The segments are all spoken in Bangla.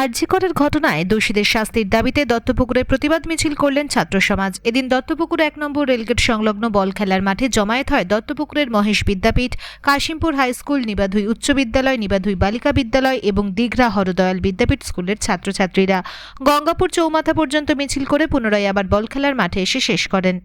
আরজিকরের ঘটনায় দোষীদের শাস্তির দাবিতে দত্তপুকুরে প্রতিবাদ মিছিল করলেন ছাত্র সমাজ। এদিন দত্তপুকুর এক নম্বর রেলগেট সংলগ্ন বল খেলার মাঠে জমায়েত হয় দত্তপুকুরের মহেশ বিদ্যাপীঠ, কাশিমপুর হাই স্কুল, নিবাধুই উচ্চ বিদ্যালয়, নিবাধুই বালিকা বিদ্যালয় এবং দীঘরা হরদয়াল বিদ্যাপীঠ স্কুলের ছাত্রছাত্রীরা। গঙ্গাপুর চৌমাথা পর্যন্ত মিছিল করে পুনরায় আবার বল খেলার মাঠে এসে শেষ করেন।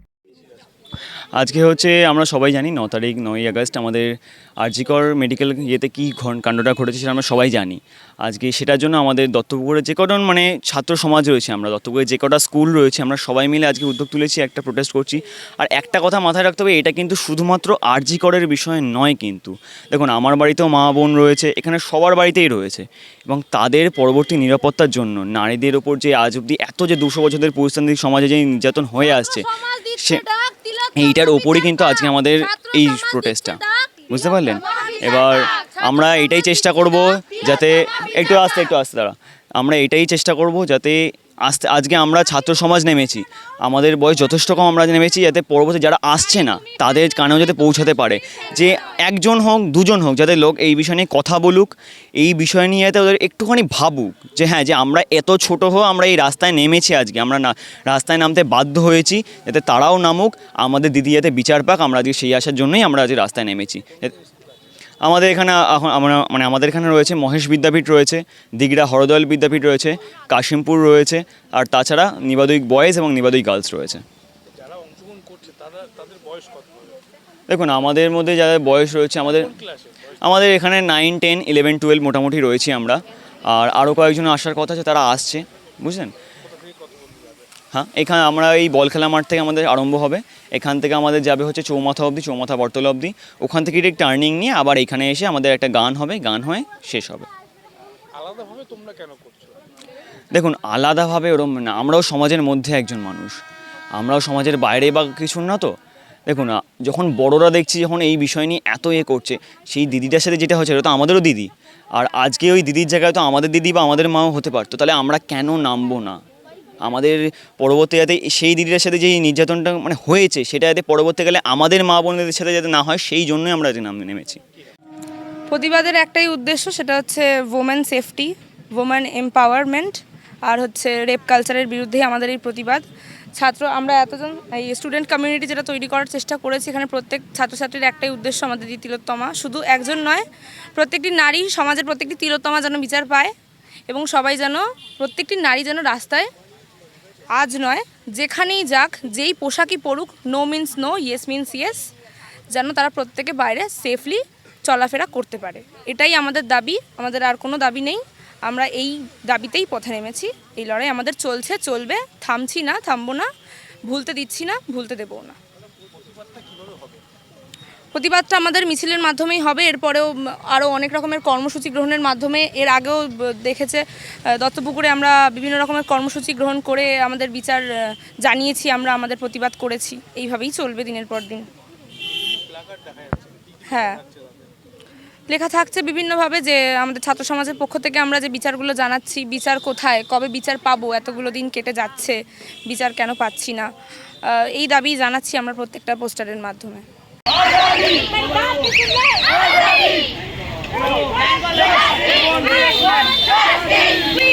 আজকে হচ্ছে আমরা সবাই জানি ন তারিখ নয় আগস্ট আমাদের আরজিকর মেডিকেল ইয়েতে কী ঘন- কাণ্ডটা ঘটেছে সেটা আমরা সবাই জানি। আজকে সেটার জন্য আমাদের দত্তপুকুরে যে কজন মানে ছাত্র সমাজ রয়েছে আমরা দত্তপুকুরে যে কটা স্কুল রয়েছে আমরা সবাই মিলে আজকে উদ্যোগ তুলেছি একটা প্রোটেস্ট করছি। আর একটা কথা মাথায় রাখতে হবে এটা কিন্তু শুধুমাত্র আরজিকরের বিষয় নয় কিন্তু। দেখুন আমার বাড়িতেও মা বোন রয়েছে এখানে সবার বাড়িতেই রয়েছে। এবং তাদের পরবর্তী নিরাপত্তার জন্য নারীদের ওপর যে আজ অবধি এত যে দুশো বছরের পরিস্থিতি সমাজে যে নির্যাতন হয়ে আসছে সে এইটার ওপরই কিন্তু আজকে আমাদের এই প্রোটেস্টটা বুঝতে পারলেন? এবার আমরা এটাই চেষ্টা করব যাতে একটু আস্তে একটু আস্তে দাঁড়া। আমরা এটাই চেষ্টা করব যাতে আস্তে আজকে আমরা ছাত্র সমাজ নেমেছি। আমাদের বয়স যথেষ্ট কম আমরা নেমেছি যাতে পরবর্তী যারা আসছে না, তাদের কানেও যাতে পৌঁছাতে পারে। যে একজন হোক, দুজন হোক যাতে লোক এই বিষয় নিয়ে কথা বলুক, এই বিষয় নিয়ে যাতে ওদের একটুখানি ভাবুক, যে হ্যাঁ যে আমরা এত ছোট হয়ে আমরা এই রাস্তায় নেমেছি আজকে, আমরা না, রাস্তায় নামতে বাধ্য হয়েছি, যাতে তারাও নামুক, আমাদের দিদি যাতে বিচার পাক, আমরা আজকে সেই আসার জন্যই আমরা আজকে রাস্তায় নেমেছি। আমাদের এখানে এখন আমরা মানে আমাদের এখানে রয়েছে মহেশ বিদ্যাপীঠ রয়েছে দিগড়া হরদয়াল বিদ্যাপীঠ রয়েছে কাশিমপুর রয়েছে আর তাছাড়া নিবাদয়িক বয়েজ এবং নিবাদয়িক গার্লস রয়েছে। দেখুন আমাদের মধ্যে যাদের বয়স রয়েছে আমাদের আমাদের এখানে নাইন টেন ইলেভেন টুয়েলভ মোটামুটি রয়েছি আমরা আর আরও কয়েকজন আসার কথা আছে তারা আসছে বুঝলেন? হ্যাঁ এখানে আমরা এই বল খেলা মাঠ থেকে আমাদের আরম্ভ হবে। এখান থেকে আমাদের যাবে হচ্ছে চৌমাথা অবধি চৌমাথা বটতলা অবধি। ওখান থেকে ঠিক টার্নিং নিয়ে আবার এখানে এসে আমাদের একটা গান হবে গান হয়ে শেষ হবে। আলাদাভাবে তোমরা কেন করছ? দেখুন আলাদাভাবে ওরম না আমরাও সমাজের মধ্যে একজন মানুষ। আমরাও সমাজের বাইরে বা কিছু না তো। দেখুন যখন বড়রা দেখছি যখন এই বিষয় নিয়ে এত এ করছে সেই দিদিটার সাথে যেটা হচ্ছে এটা তো আমাদেরও দিদি। আর আজকে ওই দিদির জায়গায় তো আমাদের দিদি বা আমাদের মাও হতে পারতো। তাহলে আমরা কেন নামবো না? আমাদের পরবর্তী যাতে সেই দিদিটার সাথে যেই নির্যাতনটা মানে হয়েছে, সেটা যাতে পরবর্তীকালে আমাদের মা বোনদের সাথে যাতে না হয়, সেই জন্যই আমরা আজকে নাম নেমেছি। প্রতিবাদের একটাই উদ্দেশ্য, সেটা হচ্ছে ওমেন সেফটি ওমেন এম্পাওয়ারমেন্ট আর হচ্ছে রেপ কালচারের বিরুদ্ধে আমাদের এই প্রতিবাদ। ছাত্র, আমরা এতজন, এই স্টুডেন্ট কমিউনিটি যেটা তৈরি করার চেষ্টা করেছি, এখানে প্রত্যেক ছাত্রছাত্রীর একটাই উদ্দেশ্য আমাদের এই তিলোত্তমা। শুধু একজন নয়, প্রত্যেকটি নারী, সমাজের প্রত্যেকটি তিলোত্তমা যেন বিচার পায়, এবং সবাই যেন, প্রত্যেকটি নারী যেন রাস্তায় আজ নয়, যেখানেই যাক, যেই পোশাকই পরুক no means no yes means yes যেন তারা প্রত্যেকে বাইরে সেফলি চলাফেরা করতে পারে। এটাই আমাদের দাবি, আমাদের আর কোনো দাবি নেই। আমরা এই দাবিতেই পথে নেমেছি। এই লড়াই আমাদের চলছে, চলবে, থামছি না, থামবো না, ভুলতে দিচ্ছি না, ভুলতে দেবও না। প্রতিবাদটা আমাদের মিছিলের মাধ্যমেই হবে, এরপরেও আরও অনেক রকমের কর্মসূচি গ্রহণের মাধ্যমে। এর আগেও দেখেছে দত্তপুকুরে আমরা বিভিন্ন রকমের কর্মসূচি গ্রহণ করে আমাদের বিচার জানিয়েছি, আমরা আমাদের প্রতিবাদ করেছি। এইভাবেই চলবে দিনের পর দিন। হ্যাঁ। লেখা থাকছে বিভিন্নভাবে যে আমাদের ছাত্র সমাজের পক্ষ থেকে আমরা যে বিচারগুলো জানাচ্ছি, বিচার কোথায়, কবে বিচার পাবো, এতগুলো দিন কেটে যাচ্ছে, বিচার কেন পাচ্ছি না? এই দাবি জানাচ্ছি আমরা প্রত্যেকটা পোস্টারের মাধ্যমে। We